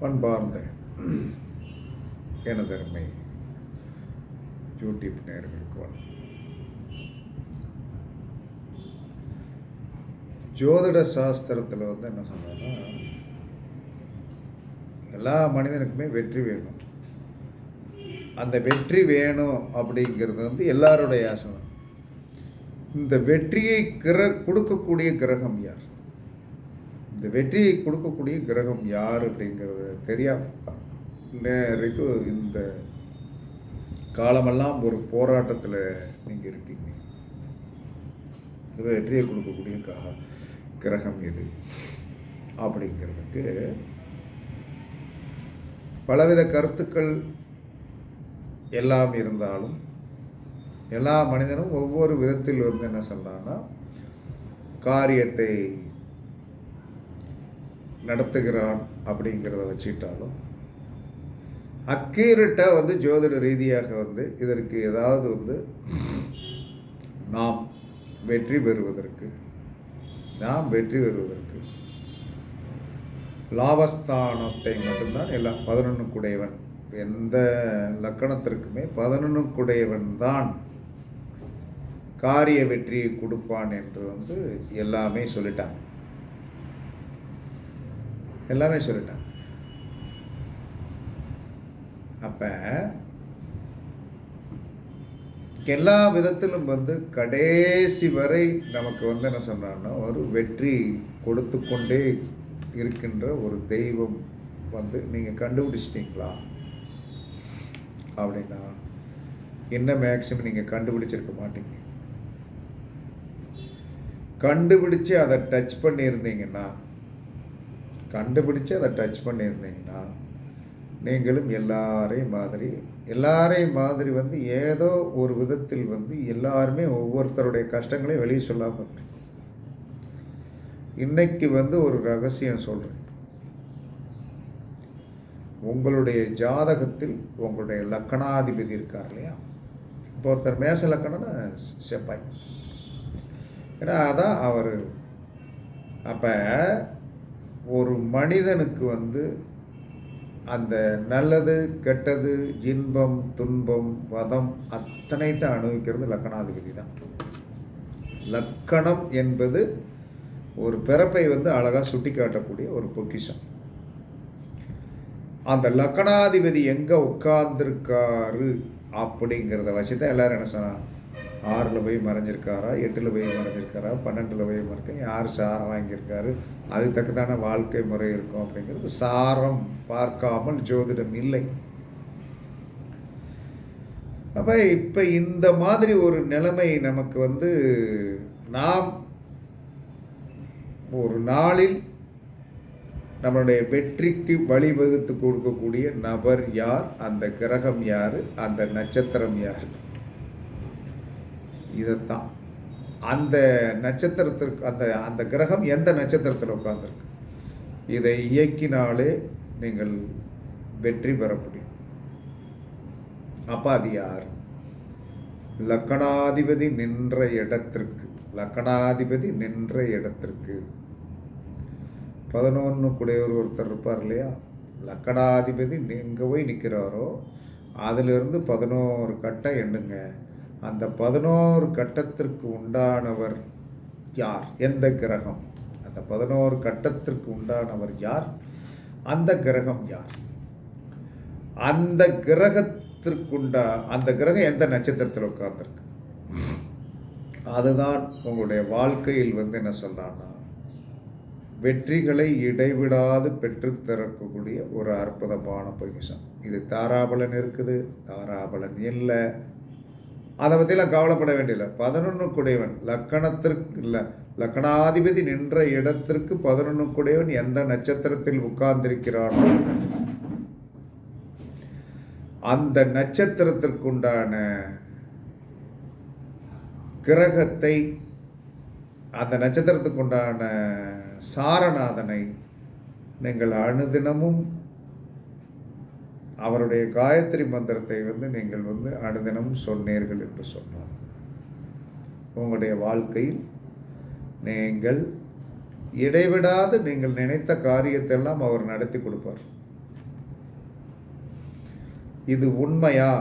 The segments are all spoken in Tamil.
பண்பார்ந்த எனதருமை யூடியூப் நேர்களுக்கு வணக்கம். ஜோதிட சாஸ்திரத்தில் வந்து என்ன சொன்னோன்னா எல்லா மனிதனுக்குமே வெற்றி வேணும். அந்த வெற்றி வேணும் அப்படிங்கிறது வந்து எல்லாருடைய ஆசை இந்த வெற்றியை கிர கொடுக்கக்கூடிய கிரகம் யார்? இந்த வெற்றியை கொடுக்கக்கூடிய கிரகம் யார் அப்படிங்கிறது தெரியாம வரைக்கும் இந்த காலமெல்லாம் ஒரு போராட்டத்தில் நீங்கள் இருக்கீங்க. இந்த வெற்றியை கொடுக்கக்கூடிய கிரகம் எது? அப்படிங்கிறதுக்கு பலவித கருத்துக்கள் எல்லாம் இருந்தாலும் எல்லா மனிதனும் ஒவ்வொரு விதத்தில் வந்து என்ன சொல்கிறான்னா காரியத்தை நடத்துகிறான் அப்படிங்கிறத வச்சுக்கிட்டாலும் அக்கீரட்டாக வந்து ஜோதிட ரீதியாக வந்து இதற்கு ஏதாவது வந்து நாம் வெற்றி பெறுவதற்கு நாம் வெற்றி பெறுவதற்கு லாபஸ்தானத்தை மட்டும்தான் எல்லாம் பதினொன்றுக்குடையவன் எந்த லக்கணத்திற்குமே பதினொன்றுக்குடையவன் தான் காரிய வெற்றியை கொடுப்பான் என்று வந்து எல்லாமே சொல்லிட்டாங்க. எல்லாமே சொல்லிட்டாங்க அப்போ எல்லா விதத்திலும் வந்து கடைசி வரை நமக்கு வந்து என்ன சொன்னான்னா ஒரு வெற்றி கொடுத்து கொண்டே இருக்கின்ற ஒரு தெய்வம் வந்து நீங்கள் கண்டுபிடிச்சிட்டிங்களா? அப்படின்னா என்ன மேக்சிமம் நீங்கள் கண்டுபிடிச்சிருக்க மாட்டீங்க? கண்டுபிடிச்சு அதை டச் பண்ணியிருந்தீங்கன்னா கண்டுபிடிச்சு அதை டச் பண்ணியிருந்தீங்கன்னா நீங்களும் எல்லாரையும் மாதிரி எல்லாரையும் மாதிரி வந்து ஏதோ ஒரு விதத்தில் வந்து எல்லாருமே ஒவ்வொருத்தருடைய கஷ்டங்களையும் வெளியே சொல்லாமல் இன்னைக்கு வந்து ஒரு ரகசியம் சொல்கிறேன் உங்களுடைய ஜாதகத்தில் உங்களுடைய லக்கணாதிபதி இருக்கார் இல்லையா? இப்போ ஒருத்தர் மேச லக்கணம்னா செப்பாய் ஏன்னா அதான் அவர். அப்போ ஒரு மனிதனுக்கு வந்து அந்த நல்லது கெட்டது இன்பம் துன்பம் வதம் அத்தனைத்தை அனுபவிக்கிறது லக்கணாதிபதி தான். லக்கணம் என்பது ஒரு பிறப்பை வந்து அழகாக சுட்டி காட்டக்கூடிய ஒரு பொக்கிஷம். அந்த லக்கணாதிபதி எங்கே உட்கார்ந்துருக்காரு அப்படிங்கிறத வச்சு தான் எல்லோரும் என்ன சொன்னாங்க? ஆறில் போய் மறைஞ்சிருக்காரா எட்டில் போய் மறைஞ்சிருக்காரா பன்னெண்டில் போய் மறைக்க யார் சாரம் வாங்கியிருக்காரு? அதுக்கு தக்கதான வாழ்க்கை முறை இருக்கும் அப்படிங்கிறது சாரம் பார்க்காமல் ஜோதிடம் இல்லை. அப்போ இப்போ இந்த மாதிரி ஒரு நிலைமை நமக்கு வந்து நாம் ஒரு நாளில் நம்மளுடைய வெற்றிக்கு வழிவகுத்து கொடுக்கக்கூடிய நபர் யார்? அந்த கிரகம் யார்? அந்த நட்சத்திரம் யார்? இதைத்தான். அந்த நட்சத்திரத்திற்கு அந்த அந்த கிரகம் எந்த நட்சத்திரத்தில் உட்காந்துருக்கு இதை இயக்கினாலே நீங்கள் வெற்றி பெற முடியும். அப்போ அது யார்? லக்கணாதிபதி நின்ற இடத்திற்கு லக்கணாதிபதி நின்ற இடத்திற்கு. பதினொன்று குடையவர் ஒருத்தர் இருப்பார் இல்லையா? லக்கணாதிபதி எங்கே போய் நிற்கிறாரோ அதிலிருந்து பதினோரு கட்டம் எண்ணுங்க. அந்த பதினோரு கட்டத்திற்கு உண்டானவர் யார்? எந்த கிரகம்? அந்த பதினோரு கட்டத்திற்கு உண்டானவர் யார்? அந்த கிரகம் யார்? அந்த கிரகத்திற்குண்டா அந்த கிரகம் எந்த நட்சத்திரத்தில் உட்கார்ந்துருக்கு? அதுதான் உங்களுடைய வாழ்க்கையில் வந்து என்ன சொல்றான்னா வெற்றிகளை இடைவிடாது பெற்று தரக்கூடிய ஒரு அற்புதமான பொக்கிஷம் இது தாராபலன் இருக்குது தாராபலன் இல்லை அதை பற்றிலாம் கவலைப்பட வேண்டியதில்லை. பதினொன்று குடையவன் லக்கணத்திற்கு இல்லை லக்கணாதிபதி நின்ற இடத்திற்கு பதினொன்று குடைவன் எந்த நட்சத்திரத்தில் உட்கார்ந்திருக்கிறானோ? அந்த நட்சத்திரத்திற்குண்டான கிரகத்தை அந்த நட்சத்திரத்துக்குண்டான சாரநாதனை நீங்கள் அனுதினமும் அவருடைய காயத்ரி மந்திரத்தை வந்து நீங்கள் வந்து அனுதினமும் சொன்னீர்கள் என்று சொன்னார். உங்களுடைய வாழ்க்கையில் நீங்கள் இடைவிடாது நீங்கள் நினைத்த காரியத்தெல்லாம் அவர் நடத்தி கொடுப்பார். இது உண்மையா?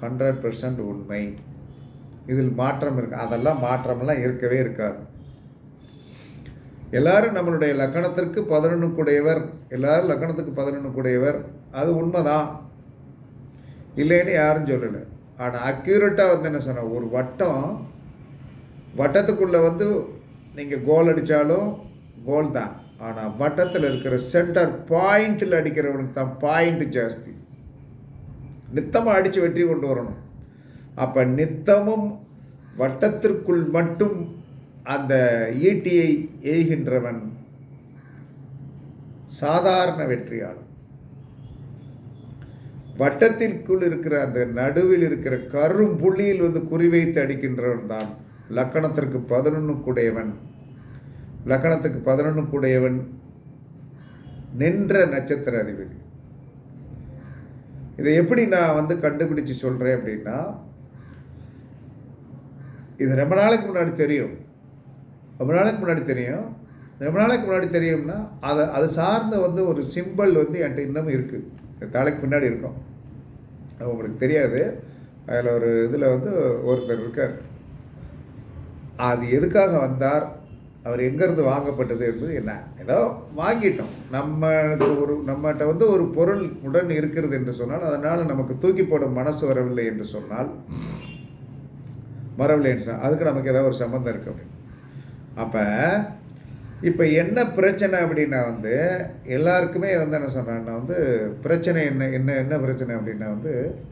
ஹண்ட்ரட் பர்சன்ட் உண்மை. இதில் மாற்றம் இருக்கு. அதெல்லாம் மாற்றமெல்லாம் இருக்கவே இருக்காது. எல்லாரும் நம்மளுடைய லக்கணத்திற்கு பதினொன்றுக்குடையவர் எல்லாரும் லக்கணத்துக்கு பதினொன்று கூடையவர் அது உண்மைதான் இல்லைன்னு யாரும் சொல்லலை. ஆனால் அக்யூரேட்டாக வந்து என்ன சொன்ன ஒரு வட்டம் வட்டத்துக்குள்ளே வந்து நீங்கள் கோல் அடித்தாலும் கோல் தான். ஆனால் வட்டத்தில் இருக்கிற சென்டர் பாயிண்டில் அடிக்கிறவனுக்கு தான் பாயிண்ட் ஜாஸ்தி. நித்தமாக அடித்து வெற்றி கொண்டு வரணும். அப்போ நித்தமும் வட்டத்திற்குள் மட்டும் அந்த ஈட்டியை எய்கின்றவன் சாதாரண வெற்றியாளர் வட்டத்திற்குள் இருக்கிற அந்த நடுவில் இருக்கிற கரும் புள்ளியில் வந்து குறிவைத்து அடிக்கின்றவன் தான் லக்கணத்திற்கு பதினொன்றுக்குடையவன் லக்கணத்துக்கு பதினொன்றுக்குடையவன் நின்ற நட்சத்திர அதிபதி. இதை எப்படி நான் வந்து கண்டுபிடிச்சு சொல்கிறேன் அப்படின்னா இது ரொம்ப நாளைக்கு முன்னாடி தெரியும். ரொம்ப நாளைக்கு முன்னாடி தெரியும். ரொம்ப நாளைக்கு முன்னாடி தெரியும்னா அதை அது சார்ந்த வந்து ஒரு சிம்பிள் வந்து என்கிட்ட இன்னமும் இருக்குது தலைக்கு பின்னாடி இருக்கும் அது உங்களுக்கு தெரியாது. அதில் ஒரு இதில் வந்து ஒருத்தர் இருக்கார். அது எதுக்காக வந்தார்? அவர் எங்கேருந்து வாங்கப்பட்டது என்பது என்ன? ஏதோ வாங்கிட்டோம். நம்ம ஒரு நம்மகிட்ட வந்து ஒரு பொருள் உடன் இருக்கிறது என்று சொன்னால் அதனால் நமக்கு தூக்கி போட மனசு வரவில்லை என்று சொன்னால் வரவில்லை என்று சொன்னால் அதுக்கு நமக்கு ஏதாவது ஒரு சம்மந்தம் இருக்கு அப்படின்னு. அப்போ இப்போ என்ன பிரச்சனை அப்படின்னா வந்து எல்லாருக்குமே வந்து என்ன சொன்னான்னா வந்து பிரச்சனை என்ன என்ன என்ன பிரச்சனை அப்படின்னா வந்து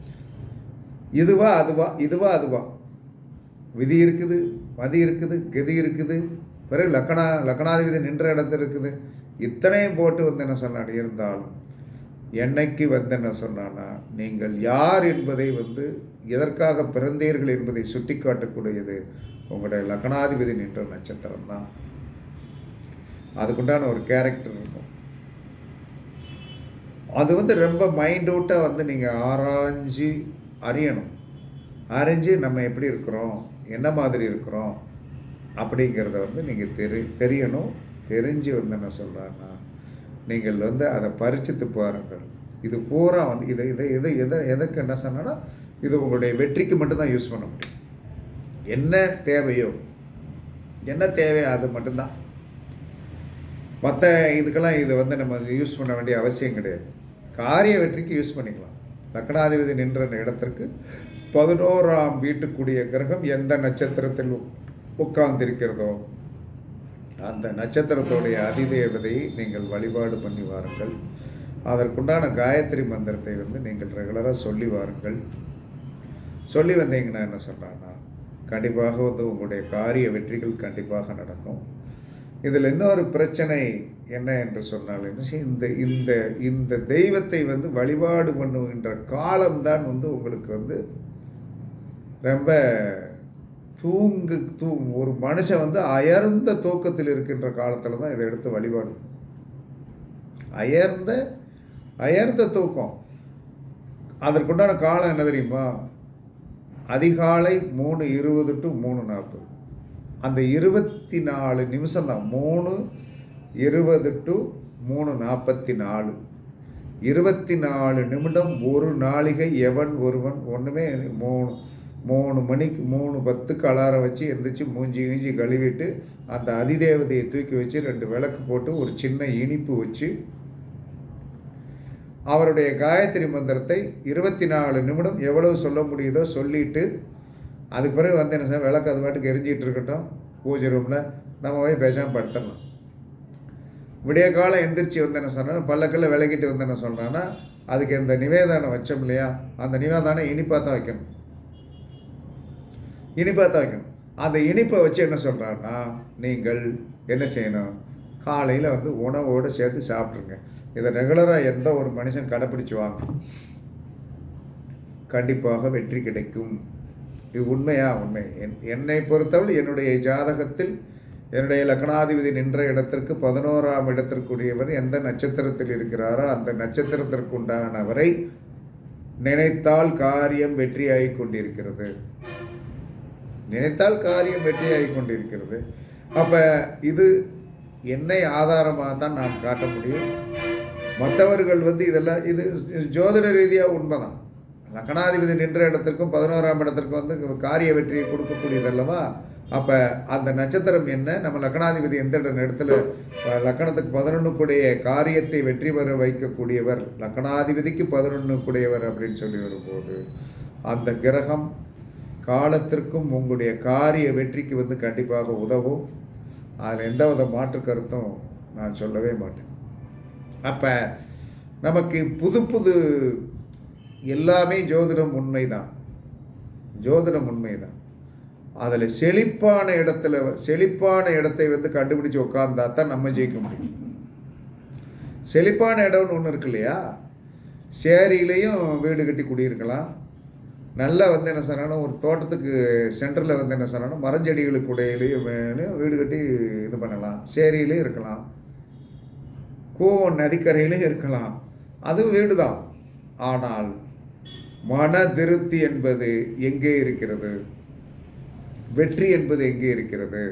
இதுவா அதுவா இதுவா அதுவா. விதி இருக்குது மதி இருக்குது கதி இருக்குது பிறகு லக்கணா லக்கணாதிபதி நின்ற இடத்துல இருக்குது. இத்தனையும் போட்டு வந்து என்ன சொன்னான் இருந்தாலும் என்னைக்கு வந்து என்ன சொன்னான்னா நீங்கள் யார் என்பதை வந்து எதற்காக பிறந்தீர்கள் என்பதை சுட்டி காட்டக்கூடியது உங்களுடைய லக்னாதிபதி நின்ற நட்சத்திரம் தான் அதுக்குண்டான ஒரு கேரக்டர் இருக்கும். அது வந்து ரொம்ப மைண்டவுட்டாக வந்து நீங்கள் ஆராய்ஞ்சு அறியணும். அறிஞ்சு நம்ம எப்படி இருக்கிறோம் என்ன மாதிரி இருக்கிறோம் அப்படிங்கிறத வந்து நீங்கள் தெரி தெரியணும். தெரிஞ்சு வந்து என்ன சொல்கிறேன்னா நீங்கள் வந்து அதை பரிச்சித்து பாருங்கள். இது பூரா வந்து இதை இதை இதை எதை எதுக்கு என்ன சொன்னால் இது உங்களுடைய வெற்றிக்கு மட்டும்தான் யூஸ் பண்ண முடியும். என்ன தேவையோ என்ன தேவையோ அது மட்டும்தான். மற்ற இதுக்கெல்லாம் இது வந்து நம்ம யூஸ் பண்ண வேண்டிய அவசியம் கிடையாது. காரிய வெற்றிக்கு யூஸ் பண்ணிக்கலாம். லக்னாதிபதி நின்ற இடத்திற்கு பதினோராம் வீட்டுக்குரிய கிரகம் எந்த நட்சத்திரத்தில் உட்கார்ந்திருக்கிறதோ அந்த நட்சத்திரத்துடைய அதிதேவதையை நீங்கள் வழிபாடு பண்ணி வாருங்கள். அதற்குண்டான காயத்ரி மந்திரத்தை வந்து நீங்கள் ரெகுலராக சொல்லி வாருங்கள். சொல்லி வந்தீங்கன்னா என்ன சொல்கிறான்னா கண்டிப்பாக வந்து உங்களுடைய காரிய வெற்றிகள் கண்டிப்பாக நடக்கும். இதில் இன்னொரு பிரச்சனை என்ன என்று சொன்னால் என்ன செய்ய- இந்த இந்த இந்த தெய்வத்தை வந்து வழிபாடு பண்ணுகின்ற காலம்தான் வந்து உங்களுக்கு வந்து ரொம்ப தூங்கு தூ ஒரு மனுஷன் வந்து அயர்ந்த தூக்கத்தில் இருக்கின்ற காலத்தில் தான் இதை எடுத்து வழிபாடு. அயர்ந்த அயர்ந்த தூக்கம். அதற்குண்டான காலம் என்ன தெரியுமா? அதிகாலை மூணு இருபது டு மூணு நாற்பது. அந்த இருபத்தி நாலு நிமிஷம் தான். மூணு இருபது டு மூணு நாற்பத்தி நாலு இருபத்தி நாலு நிமிடம் ஒரு நாளிகை எவன் ஒருவன் ஒன்றுமே மூணு மூணு மணிக்கு மூணு பத்துக்கு அலாரம் வச்சு எந்திரிச்சு மூஞ்சி கீஞ்சி கழுவிட்டு அந்த அதிதேவதையை தூக்கி வச்சு ரெண்டு விளக்கு போட்டு ஒரு சின்ன இனிப்பு வச்சு அவருடைய காயத்ரி மந்திரத்தை இருபத்தி நாலு நிமிடம் எவ்வளவு சொல்ல முடியுதோ சொல்லிட்டு அதுக்கு பிறகு வந்து என்ன சார் விளக்கு அது பாட்டுக்கு எரிஞ்சிக்கிட்டு இருக்கட்டும் பூஜை ரூமில் நம்ம போய் பேசாமல் படுத்துடலாம் விடிய காலம் எந்திரிச்சு வந்து என்ன சொன்னால் பல்லக்கில் விளக்கிட்டு வந்து என்ன சொல்கிறான்னா அதுக்கு இந்த நிவேதானம் வச்சோம் இல்லையா? அந்த நிவேதானம் இனிப்பாக தான் வைக்கணும். இனிப்பாக தான் வைக்கணும். அந்த இனிப்பை வச்சு என்ன சொல்கிறான்னா நீங்கள் என்ன செய்யணும்? காலையில் வந்து உணவோடு சேர்த்து சாப்பிட்ருங்க இதை ரெகுலராக எந்த ஒரு மனுஷன் கடைப்பிடிச்சு வாங்க. கண்டிப்பாக வெற்றி கிடைக்கும். இது உண்மையா? உண்மை. என் என்னை பொறுத்தவரை என்னுடைய ஜாதகத்தில் என்னுடைய லக்னாதிபதி நின்ற இடத்திற்கு பதினோராம் இடத்திற்குரியவர் எந்த நட்சத்திரத்தில் இருக்கிறாரோ அந்த நட்சத்திரத்திற்கு உண்டானவரை நினைத்தால் காரியம் வெற்றியாகி கொண்டிருக்கிறது. நினைத்தால் காரியம் வெற்றியாகி கொண்டிருக்கிறது. அப்போ இது என்னை ஆதாரமாக தான் நான் காட்ட முடியும். மற்றவர்கள் வந்து இதெல்லாம் இது ஜோதிட ரீதியாக உண்மைதான். லக்கணாதிபதி நின்ற இடத்திற்கும் பதினோராம் இடத்திற்கும் வந்து காரிய வெற்றியை கொடுக்கக்கூடியது அல்லவா? அப்போ அந்த நட்சத்திரம் என்ன? நம்ம லக்கணாதிபதி எந்த இட- இடத்துல அஹ், லக்கணத்துக்கு பதினொன்று கூடிய காரியத்தை வெற்றி பெற வைக்கக்கூடியவர் லக்கணாதிபதிக்கு பதினொன்று கூடியவர் அப்படின்னு சொல்லி வரும்போது அந்த கிரகம் காலத்திற்கும் உங்களுடைய காரிய வெற்றிக்கு வந்து கண்டிப்பாக உதவும். அதில் எந்த வித மாற்று கருத்தும் நான் சொல்லவே மாட்டேன். அப்போ நமக்கு புது புது எல்லாமே ஜோதிடம் உண்மைதான். ஜோதிடம் உண்மைதான். அதில் செழிப்பான இடத்துல செழிப்பான இடத்தை வந்து கண்டுபிடிச்சு உட்கார்ந்தா தான் நம்ம ஜெயிக்க முடியும். செழிப்பான இடம்னு ஒன்று இருக்கு இல்லையா? சேரியிலையும் வீடு கட்டி குடியிருக்கலாம். நல்லா வந்து என்ன சொன்னாலும் ஒரு தோட்டத்துக்கு சென்டரில் வந்து என்ன சொன்னாலும் மரஞ்செடிகளுக்கு இடையிலையும் வீடு கட்டி இது பண்ணலாம். சேரியிலையும் இருக்கலாம். கூவம் நதிக்கரையிலையும் இருக்கலாம். அது வீடு தான் ஆனால் மன திருப்தி என்பது எங்கே இருக்கிறது? வெற்றி என்பது எங்கே இருக்கிறது?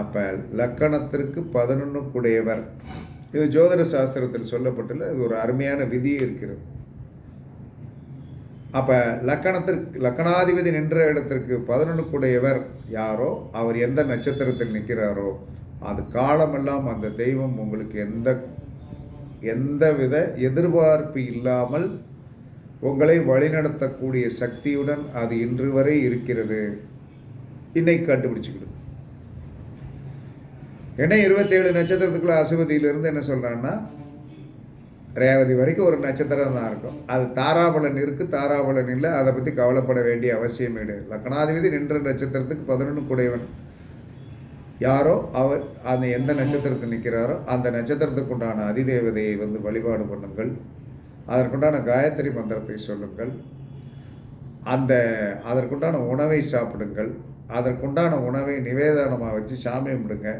அப்போ லக்கணத்திற்கு பதினொன்றுக்குடையவர் இது ஜோதிட சாஸ்திரத்தில் சொல்லப்பட்டுள்ள இது ஒரு அருமையான விதி இருக்கிறது. அப்போ லக்கணத்திற்கு லக்கணாதிபதி நின்ற இடத்திற்கு பதினொன்றுக்குடையவர் யாரோ? அவர் எந்த நட்சத்திரத்தில் நிற்கிறாரோ? அது காலமெல்லாம் அந்த தெய்வம் உங்களுக்கு எந்த எந்தவித எதிர்பார்ப்பு இல்லாமல் உங்களை வழிநடத்தக்கூடிய சக்தியுடன் அது இன்று வரை இருக்கிறது. இன்னைக்கு கண்டுபிடிச்சிக்கிடும் ஏன்னா இருபத்தேழு நட்சத்திரத்துக்குள்ள அசுவதியிலிருந்து என்ன சொல்கிறான்னா ரேவதி வரைக்கும் ஒரு நட்சத்திரம் தான் இருக்கும். அது தாராபலன் இருக்குது தாராபலன் இல்லை. அதை பற்றி கவலைப்பட வேண்டிய அவசியம் கிடையாது. லக்னாதிபதி நின்ற நட்சத்திரத்துக்கு பதினொன்று குடையவன். யாரோ அவர் அந்த எந்த நட்சத்திரத்தில் நிற்கிறாரோ அந்த நட்சத்திரத்துக்கு உண்டான அதிதேவதையை வந்து வழிபாடு பண்ணுங்கள். அதற்குண்டான காயத்ரி மந்திரத்தை சொல்லுங்கள். அந்த அதற்குண்டான உணவை சாப்பிடுங்கள். அதற்குண்டான உணவை நிவேதனமாக வச்சு சாமி கும்பிடுங்க.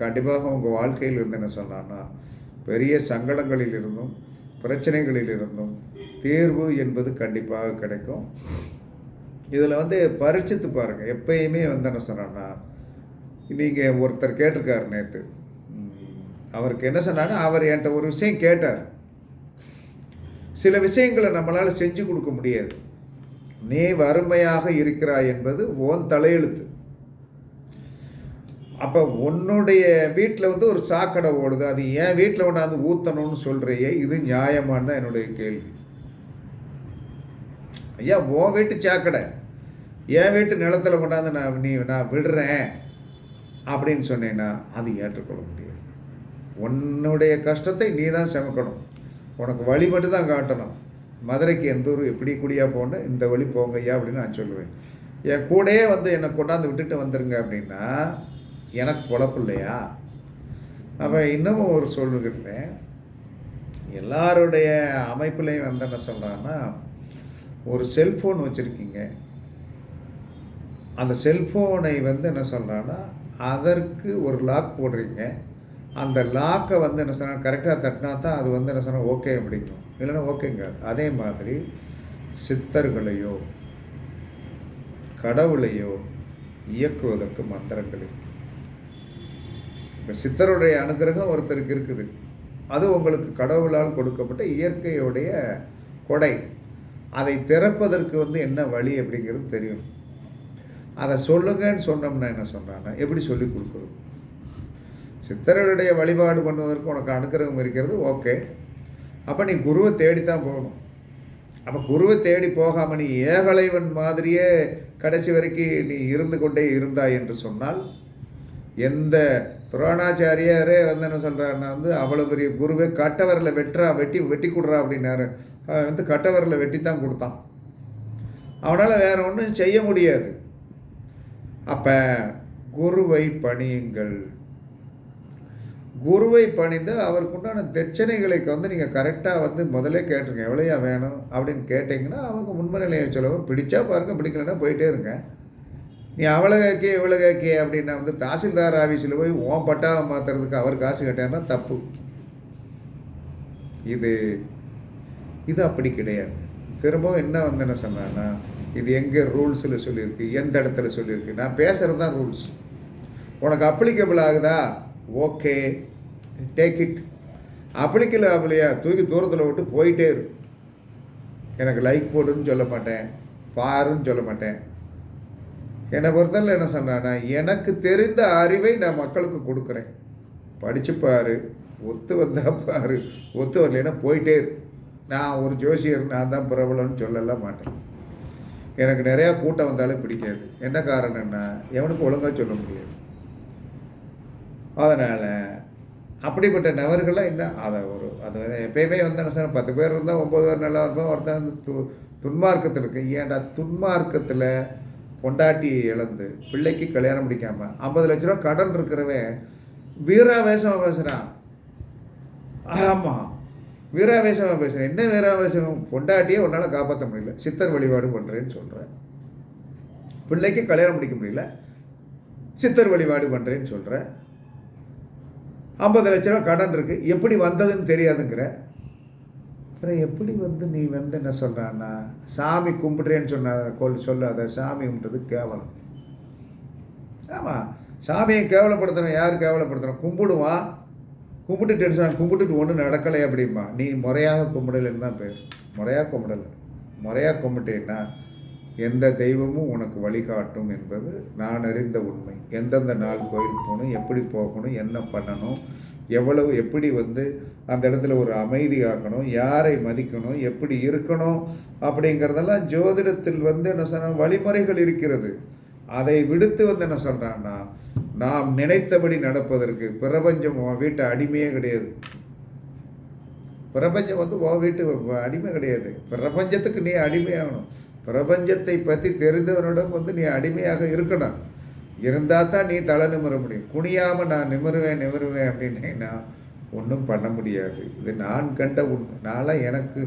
கண்டிப்பாக உங்கள் வாழ்க்கையில் வந்து என்ன சொன்னான்னா பெரிய சங்கடங்களில் இருந்தும் பிரச்சனைகளில் இருந்தும் தீர்வு என்பது கண்டிப்பாக கிடைக்கும். இதில் வந்து பரிச்சித்து பாருங்கள் எப்பயுமே வந்து என்ன சொன்னான்னா நீங்கள் ஒருத்தர் கேட்டிருக்காரு நேற்று அவருக்கு என்ன சொன்னான்னா அவர் என்கிட்ட ஒரு விஷயம் கேட்டார். சில விஷயங்களை நம்மளால் செஞ்சு கொடுக்க முடியாது. நீ வறுமையாக இருக்கிறாய் என்பது ஓன் தலையெழுத்து. அப்போ உன்னுடைய வீட்டில் வந்து ஒரு சாக்கடை ஓடுது. அது ஏன் வீட்டில் கொண்டாந்து ஊற்றணும்னு சொல்கிறையே இது நியாயமான என்னுடைய கேள்வி. ஐயா உன் வீட்டு சாக்கடை. என் வீட்டு நிலத்தில் கொண்டாந்து நான் நீ நான் விடுறேன் அப்படின்னு சொன்னேன்னா அது ஏற்றுக்கொள்ள முடியாது. உன்னுடைய கஷ்டத்தை நீ தான் செமக்கணும். உனக்கு வழி மட்டும் தான் காட்டணும். மதுரைக்கு எந்த ஊர் எப்படி குடியா போகணும் இந்த வழி போங்க ஐயா அப்படின்னு நான் சொல்லுவேன். என் கூடயே வந்து என்னை கொண்டாந்து விட்டுட்டு வந்துருங்க அப்படின்னா எனக்கு பொழப்பு இல்லையா? அப்போ இன்னமும் ஒரு சொல்லுகிறேன் எல்லாருடைய அமைப்புலையும் வந்து என்ன சொல்கிறான்னா ஒரு செல்ஃபோன் வச்சுருக்கீங்க. அந்த செல்ஃபோனை வந்து என்ன சொல்கிறான்னா அதற்கு ஒரு லாக் போடுறீங்க. அந்த லாக்கை வந்து என்ன சொன்னால் கரெக்டாக தட்டினா தான் அது வந்து என்ன சொன்னால் ஓகே அப்படிங்கும். இல்லைன்னா ஓகேங்க அதே மாதிரி சித்தர்களையோ கடவுளையோ இயக்குவதற்கு மந்திரங்கள் இருக்குது இப்போ சித்தருடைய அனுகிரகம் ஒருத்தருக்கு இருக்குது. அது உங்களுக்கு கடவுளால் கொடுக்கப்பட்ட இயற்கையுடைய கொடை. அதை திறப்பதற்கு வந்து என்ன வழி அப்படிங்கிறது தெரியும். அதை சொல்லுங்கன்னு சொன்னோம்னா என்ன சொல்கிறான்னா எப்படி சொல்லி கொடுக்குறது? சித்தர்களுடைய வழிபாடு பண்ணுவதற்கு உனக்கு அனுக்கிரகம் இருக்கிறது ஓகே. அப்போ நீ குருவை தேடித்தான் போகணும். அப்போ குருவை தேடி போகாமல் நீ ஏகலைவன் மாதிரியே கடைசி வரைக்கும் நீ இருந்து கொண்டே இருந்தாய் என்று சொன்னால் எந்த துரோணாச்சாரியாரே வந்து என்ன சொல்கிறாருன்னா வந்து அவ்வளோ பெரிய குருவே கட்டவரில் வெட்டுறா வெட்டி வெட்டி கொடுறா அப்படின்னாரு. அவன் வந்து கட்டவரில் வெட்டி தான் கொடுத்தான். அவனால் வேற ஒன்றும் செய்ய முடியாது. அப்போ குருவை பணியுங்கள். குருவை பணிந்து அவருக்குண்டான தட்சணைகளுக்கு வந்து நீங்கள் கரெக்டாக வந்து முதல்ல கேட்டுருங்க. எவ்வளோயா வேணும் அப்படின்னு கேட்டிங்கன்னா அவங்க முன்மநிலையை சொல்லவும் பிடிச்சா பாருங்க பிடிக்கலன்னா போயிட்டே இருங்க. நீ அவ்வளோ கேக்கே இவ்வளோ கேக்கே அப்படின்னா வந்து தாசில்தார் ஆஃபீஸில் போய் ஓன் பட்டாவை மாற்றுறதுக்கு அவர் காசு கேட்டாருன்னா தப்பு. இது இது அப்படி கிடையாது. திரும்பவும் என்ன வந்து என்ன சொன்னான்னா இது எங்கே ரூல்ஸில் சொல்லியிருக்கு எந்த இடத்துல சொல்லியிருக்கு? நான் பேசுகிறது தான் ரூல்ஸ் உனக்கு அப்ளிகபிள் ஆகுதா? ஓகே டேக் இட் அப்ளிகபிள் அவளையா தூக்கி தூரத்தில் விட்டு போயிட்டே இரு. எனக்கு லைக் போடுன்னு சொல்ல மாட்டேன் பாருன்னு சொல்ல மாட்டேன். என்னை பொறுத்தவரை என்ன சொன்னான்னா எனக்கு தெரிந்த அறிவை நான் மக்களுக்கு கொடுக்குறேன். படித்து பாரு ஒத்து வந்தால் பாரு ஒத்து வரலைன்னா போயிட்டே இரு. நான் ஒரு ஜோசியர் நான் தான் பிரபலம்னு சொல்லலாம் மாட்டேன். எனக்கு நிறையா கூட்டம் வந்தாலும் பிடிக்காது. என்ன காரணம்னா எவனுக்கு ஒழுங்காக சொல்ல முடியாது. அதனால் அப்படிப்பட்ட நபர்கள்லாம் என்ன? அதை ஒரு அது எப்பயுமே வந்து என்ன சார் பத்து பேர் இருந்தால் ஒம்பது பேர் நல்லா இருப்போம். ஒருத்தன் வந்து து துன்மார்க்கத்தில் இருக்கு. ஏன்டா துன்மார்க்கத்தில் பொண்டாட்டியை இழந்து பிள்ளைக்கு கல்யாணம் முடிக்காமல் ஐம்பது லட்ச ரூபா கடன் இருக்கிறவன் வீராவேசமாக பேசுகிறான் ஆமாம் வீராவேசமாக பேசுகிறேன் என்ன வீராவேசம்? பொண்டாட்டியே உன்னால் காப்பாற்ற முடியல. சித்தர் வழிபாடு பண்ணுறேன்னு சொல்கிறேன் பிள்ளைக்கு கல்யாணம் முடிக்க முடியல. சித்தர் வழிபாடு பண்ணுறேன்னு சொல்கிறேன் ஐம்பது லட்ச ரூபா கடன் இருக்குது எப்படி வந்ததுன்னு தெரியாதுங்கிற. அப்புறம் எப்படி வந்து நீ வந்து என்ன சொல்கிறான்னா சாமி கும்பிட்றேன்னு சொன்ன கொல் சொல்லாத சாமி கும்பிட்டது கேவலம். ஆமாம் சாமியை கேவலப்படுத்துகிறோம் யார் கேவலப்படுத்துகிறோம் கும்பிடுவான். கும்பிட்டு டென்ஷன் கும்பிட்டுட்டு ஒன்றும் நடக்கலை அப்படிம்பா. நீ முறையாக கும்பிடலைன்னு தான் பேர். முறையாக கும்பிடலை. முறையாக கும்பிட்டேன்னா எந்த தெய்வமும் உனக்கு வழிகாட்டும் என்பது நான் அறிந்த உண்மை. எந்தெந்த நாள் கோயில் போகணும் எப்படி போகணும் என்ன பண்ணணும் எவ்வளவு எப்படி வந்து அந்த இடத்துல ஒரு அமைதி ஆக்கணும் யாரை மதிக்கணும் எப்படி இருக்கணும் அப்படிங்கிறதெல்லாம் ஜோதிடத்தில் வந்து என்ன சொன்ன வழிமுறைகள் இருக்கிறது. அதை விடுத்து வந்து என்ன சொல்கிறான்னா நாம் நினைத்தபடி நடப்பதற்கு பிரபஞ்சம் உன் வீட்டு அடிமையே கிடையாது. பிரபஞ்சம் வந்து உன் வீட்டு அடிமை கிடையாது. பிரபஞ்சத்துக்கு நீ அடிமையாகணும். பிரபஞ்சத்தை பற்றி தெரிந்தவனிடம் வந்து நீ அடிமையாக இருக்கணும். இருந்தால் தான் நீ தலை நிமிர முடியும். குனியாமல் நான் நிமிருவேன் நிமிருவேன் அப்படின்னீங்கன்னா ஒன்றும் பண்ண முடியாது. இது நான் கண்ட உண்மை. நான்லாம் எனக்கு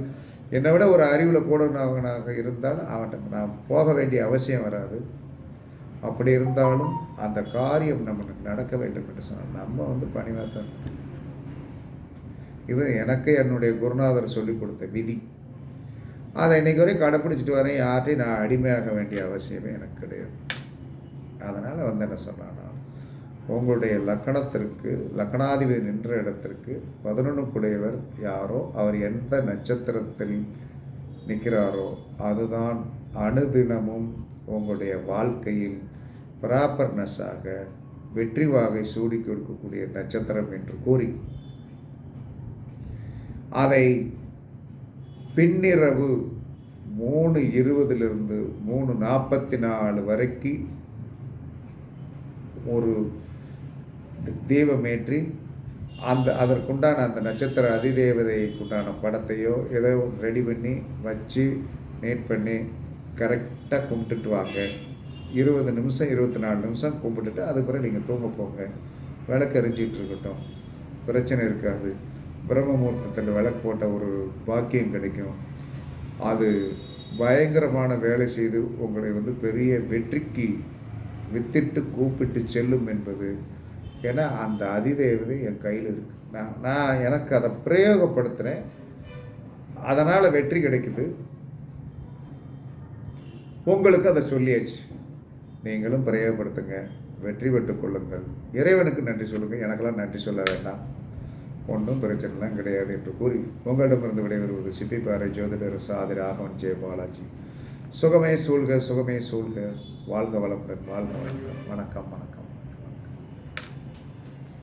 என்னை விட ஒரு அறிவில் கூடனவனாக இருந்தாலும் அவன்கிட்ட நான் போக வேண்டிய அவசியம் வராது. அப்படி இருந்தாலும் அந்த காரியம் நமக்கு நடக்க வேண்டும் என்று சொன்னால் நம்ம வந்து பணிவாக தான் இது எனக்கு என்னுடைய குருநாதர் சொல்லிக் கொடுத்த விதி. அதை இன்னைக்கு வரையும் கடைப்பிடிச்சிட்டு வரேன். யார்ட்டையும் நான் அடிமையாக வேண்டிய அவசியமே எனக்கு கிடையாது. அதனால் வந்து என்ன சொன்னான்னா உங்களுடைய லக்கணத்திற்கு லக்கணாதிபதி நின்ற இடத்திற்கு பதினொன்றுக்குடையவர் யாரோ அவர் எந்த நட்சத்திரத்தில் நிற்கிறாரோ அதுதான் அனுதினமும் உங்களுடைய வாழ்க்கையில் ப்ராப்பர்னஸாக வெற்றி வாகை சூடி கொடுக்கக்கூடிய நட்சத்திரம் என்று கூறி அதை பின்னிரவு மூணு இருபதுலேருந்து மூணு நாற்பத்தி நாலு வரைக்கும் ஒரு தீபமேற்றி அந்த அதற்குண்டான அந்த நட்சத்திர அதிதேவதைக்குண்டான படத்தையோ ஏதோ ரெடி பண்ணி வச்சு நீட் பண்ணி கரெக்டாக கும்பிட்டுட்டு வாங்க. இருபது நிமிஷம் இருபத்தி நாலு நிமிஷம் கும்பிட்டுட்டு அதுக்கப்புறம் நீங்கள் தூங்க போங்க. விளக்கு எரிஞ்சிட்டு இருக்கட்டும். பிரச்சனை இருக்காது. பிரம்மமூர்த்தத்தில் விளக்கு போட்ட ஒரு பாக்கியம் கிடைக்கும். அது பயங்கரமான வேலை செய்து உங்களை வந்து பெரிய வெற்றிக்கு வித்திட்டு கூப்பிட்டு செல்லும் என்பது. ஏன்னா அந்த அதிதேவதை என் கையில் இருக்குது நான் நான் எனக்கு அதை பிரயோகப்படுத்துகிறேன் அதனால் வெற்றி கிடைக்குது. உங்களுக்கு அதை சொல்லியாச்சு. நீங்களும் பிரயோகப்படுத்துங்க. வெற்றி பெற்றுக் கொள்ளுங்கள். இறைவனுக்கு நன்றி சொல்லுங்கள் எனக்கெல்லாம் நன்றி சொல்ல வேண்டாம். ஒன்றும் பிரச்சனைலாம் கிடையாது என்று கூறி உங்களிடமிருந்து விடைபெறுவது சிப்பிப்பாறை ஜோதிடர் சாதி ராகவன் ஜெய பாலாஜி. சுகமே சூழ்க சுகமே சூழ்க. வாழ்க வளமுடன் வாழ்க வளமுடன். வணக்கம் வணக்கம்.